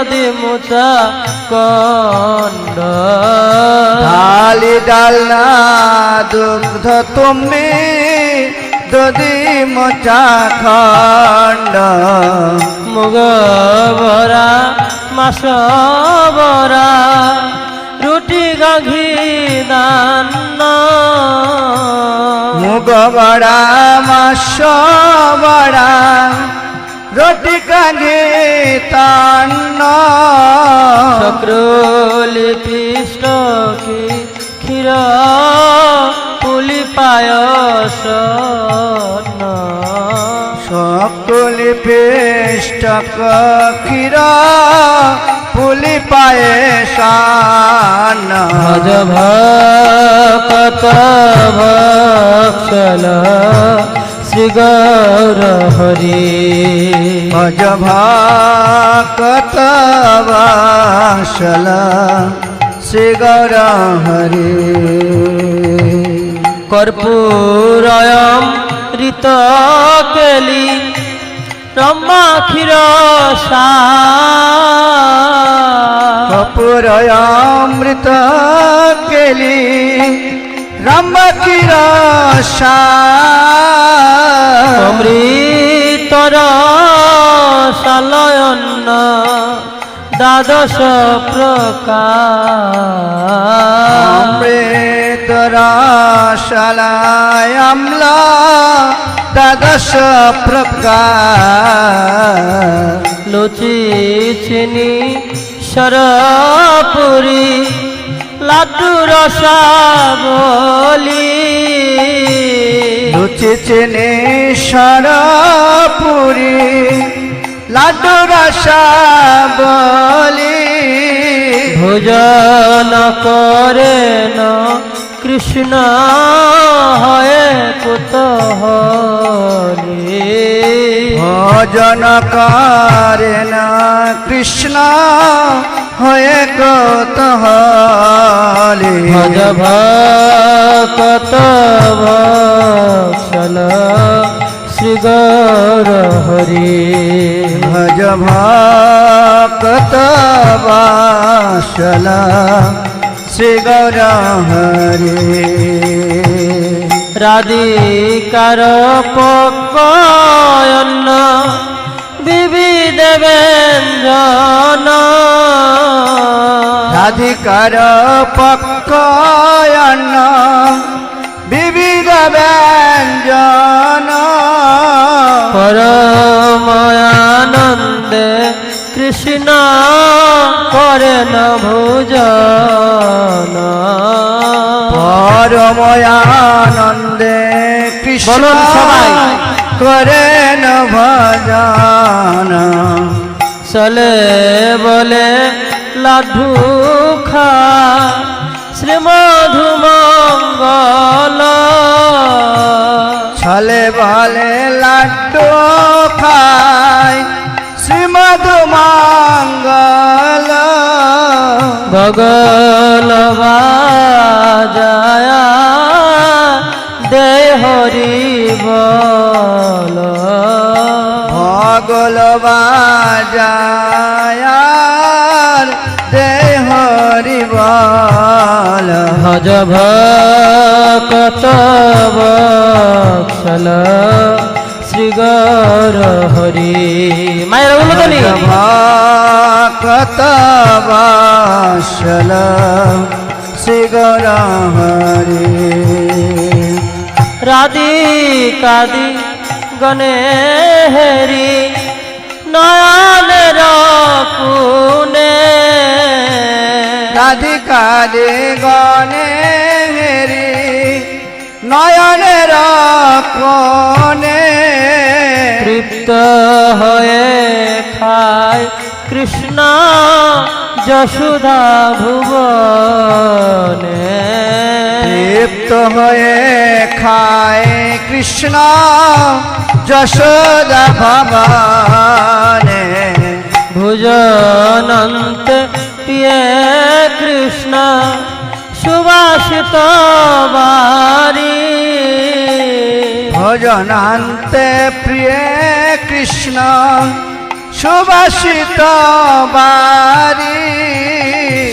দদি মোচা কন্ড থালি ডালনা দুগ্ধ তুমি দদি মোচা খণ্ড। মুগ বরা মাস বরা রুটি গাঘি দান্ন মুগ বড়া মাস বড়া রুটি কাঁধে তান্ন চক্রলি পিষ্ট কি ক্ষীর পুলি পায়স সকলি পেষ্টক ক্ষীর পুলি পায়ে সান ভজ ভকত ভক্ষল শ্রী গৌর হরি ভজ ভাকত বাসল শ্রী গৌর হরি কর্পূরয়ম ঋত কেলি রম্মা ক্ষীর সা কপুরয়ামৃত কেলি রম্বকির অমৃতর দ্বাদশ আমলা দ্বাদশ প্রকার লুচি চিনি সরপুরি লাড্ডু রসাবলি। লুচি চিনি সরপুরি লাড্ডু রসা বলি ভোজন করেন কৃষ্ণ হয় কুতহলি ভজন করে না কৃষ্ণ হয়ে কতহলে ভজ ভকত ভক্ষল শ্রী গৌর হরি ভজ শ্রী গৌর হরে রাধিকার পকয়ন্ন বিবিধ ব্যঞ্জন রাধিকার পক্ষয়ন বিবিধ ব্যঞ্জন কৃষ্ণ করেন ভোজন। পরময়ানন্দে কৃষ্ণ সবাই। করেন ভজন। চলে বলে লাড্ডু খা শ্রীমধু মঙ্গল ছলে বলে লাড্ডু খাই শ্রীমদ বগল বাজায়া দে হরি বল। ভগল বাজায়ার দেহরি বল। ভজ ভকত বৎসল শ্রী গৌর হরি। মায়ের ভকত বাসল শ্রী গৌর হরি রাধিকাদি গণে হেরি নয়নের পুনে রাধিকারে গণে হেরি নয়নের কোণে তৃপ্ত হয়ে খায় কৃষ্ণ যশোদা ভুবনে। তৃপ্ত হয়ে খায় কৃষ্ণ যশোদা ভবানে। ভুজনন্ত পিয়ে কৃষ্ণ সুবাসিত বারি ভজনান্তে প্রিয় কৃষ্ণ সুবাসিত বাড়ি।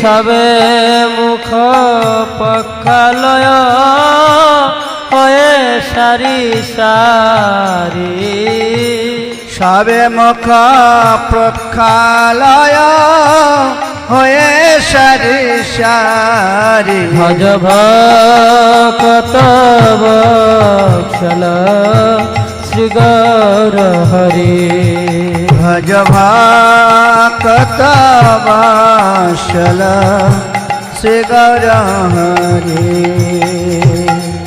সবে মুখ পক্ষালয় হয়ে সারি সারি। সবে মুখ প্রক্ষালয় হয়ে সারি সারি। ভজ ভকত বৎসল শ্রী গৌর হরি। ভজ ভাকত বাসল শ্রী গৌর হরি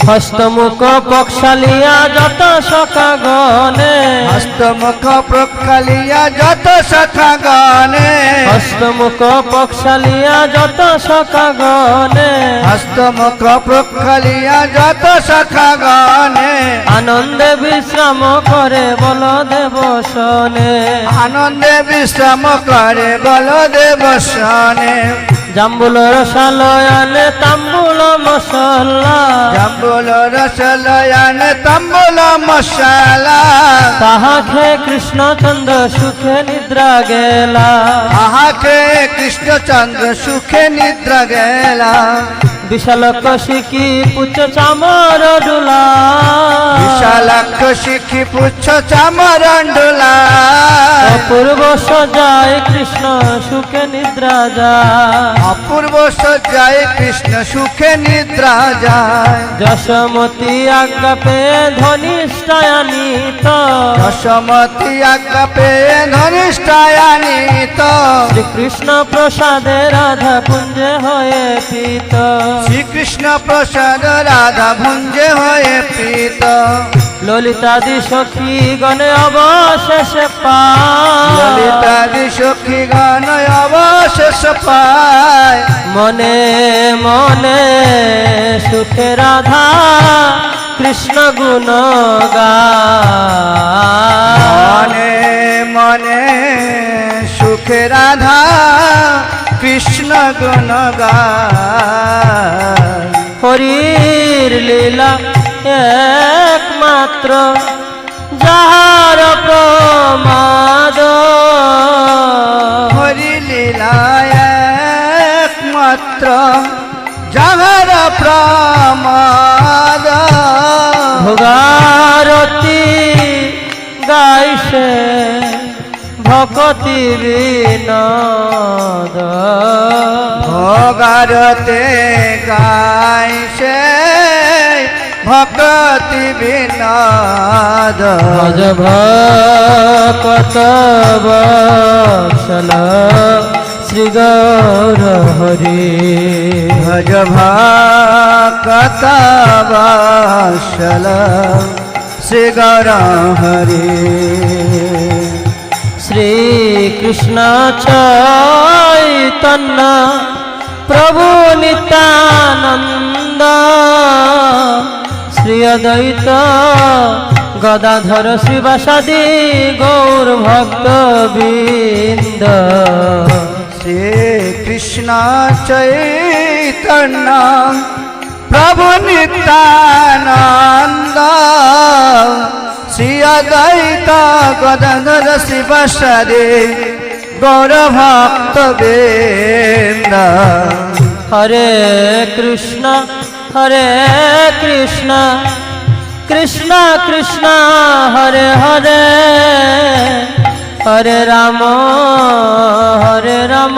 হস্তমুখ পক্ষালিয়া যত সখা গণে হস্তমুখ প্রক্ষালিয়া যত সখা গানে হস্তমুখ পক্ষালিয়া যত সখা গণে হস্তমুখ প্রক্ষালিয়া যত সখা গানে আনন্দে বিশ্রাম করে বল দেব শোনে। আনন্দে বিশ্রাম করে বলদেব সনে জাম্বুল রসালয়ানে তাম্বুল মশলা। জাম্বুল রসালয়ান তাম্বুল মশালা। তাহা খে কৃষ্ণচন্দ্র সুখে নিদ্রা গেলা। তাহাকে কৃষ্ণচন্দ্র সুখে নিদ্রা গেলা। বিশাল কশিকি পুচ্ছ চামর ডুলা। বিশাল কশিকি পুচ্ছ ডুলা। অপূর্ব সজায় কৃষ্ণ সুখে নিদ্রা যায়। অপূর্ব সজায় কৃষ্ণ সুখে নিদ্রা যায়। যশমতী আজ্ঞা পে ধনিষ্ঠায়ানিত পেয়ে ধনিষ্ঠায়ানিত শ্রীকৃষ্ণ প্রসাদে রাধা কুঞ্জে হয়ে পিত শ্রীকৃষ্ণ প্রসাদ রাধা ভুঞ্জে হয়ে প্রীত। ললিতাদি সখী গণে অবশেষে পা ললিতাদি সখী গান অবশেষ পায়। মনে মনে সুখে রাধা কৃষ্ণ গুণ মনে মনে সুখে রাধা কৃষ্ণ গুণ হরির লীলা একমাত্র যাহার প্রমাদ। হরি লীলায় একমাত্র যাহার প্রমাদ। গাইছে ভকতি বিনোদ ভোগারতে গাইছে ভকতি বিনোদ। ভজ ভকত বৎসল শ্রী গৌর হরি। ভজ ভক্ত বাসল শ্রী গৌর হরি শ্রী কৃষ্ণ চৈতন্য প্রভু নিত্যানন্দ শ্রী অদ্বৈত গদাধর শিবাসাদি গৌর ভক্ত বৃন্দ শ্রী কৃষ্ণ চৈতন্য প্রভু নিত্যানন্দ। শ্রী অদ্বৈত গদাধর শিব সরে গৌর বৃন্দ হরে কৃষ্ণ হরে কৃষ্ণ। কৃষ্ণ কৃষ্ণ, হরে হরে। হরে রাম হরে রাম।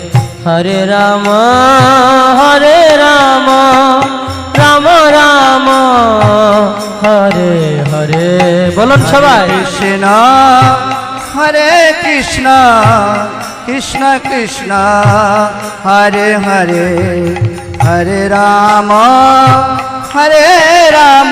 হরে রাম হরে রাম রাম রাম, হরে হরে। বলুন সবাই। কৃষ্ণ, হরে কৃষ্ণ কৃষ্ণ কৃষ্ণ, হরে হরে হরে রাম হরে রাম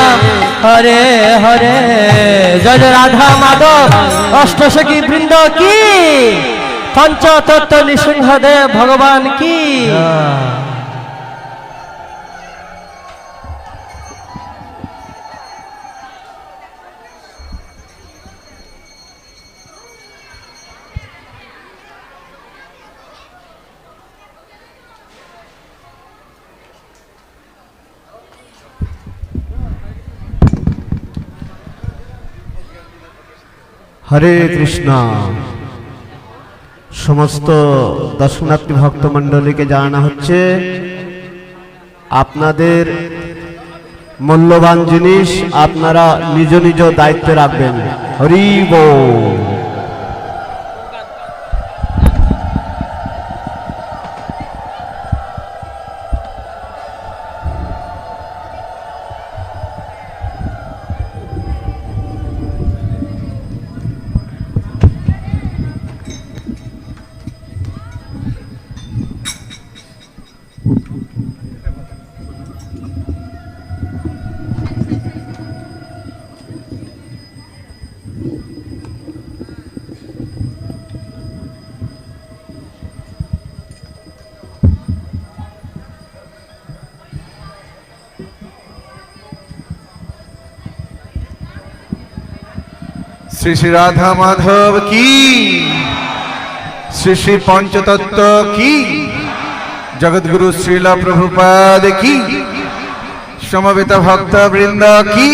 হরে হরে জয় জয় রাধা মাধব অষ্টসখী বৃন্দ কি? পঞ্চতত্ত্ব নৃসিংহদেব ভগবান কি? হরে কৃষ্ণ। সমস্ত দর্শনার্থী ভক্ত ভক্তমণ্ডলীকে জানানো হচ্ছে, আপনাদের মূল্যবান জিনিস আপনারা নিজ নিজ দায়িত্বে রাখবেন। হরি শ্রী শ্রী রাধা মাধব কি? শ্রী শ্রী পঞ্চতত্ত্ব কি? জগৎগুরু শ্রীলা প্রভুপাদ কি? সমবেত ভক্ত বৃন্দ কি?